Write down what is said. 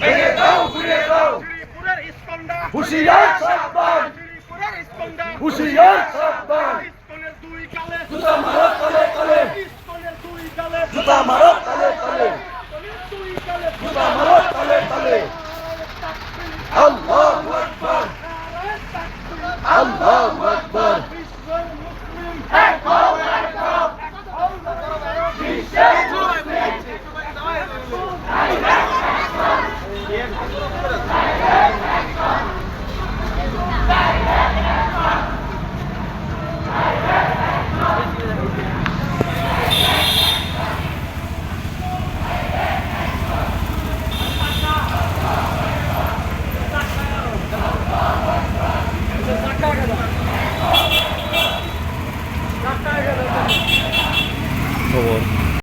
এই ইস্কন্ডা হুঁশিয়ার সাবধান হুঁশিয়ার সাবধান জুতা মারো তলে তলে জুতা মারো তলে তলে জুতা মারো তলে তলে আল্লাহু আকবার। আল্লাহু Thank you.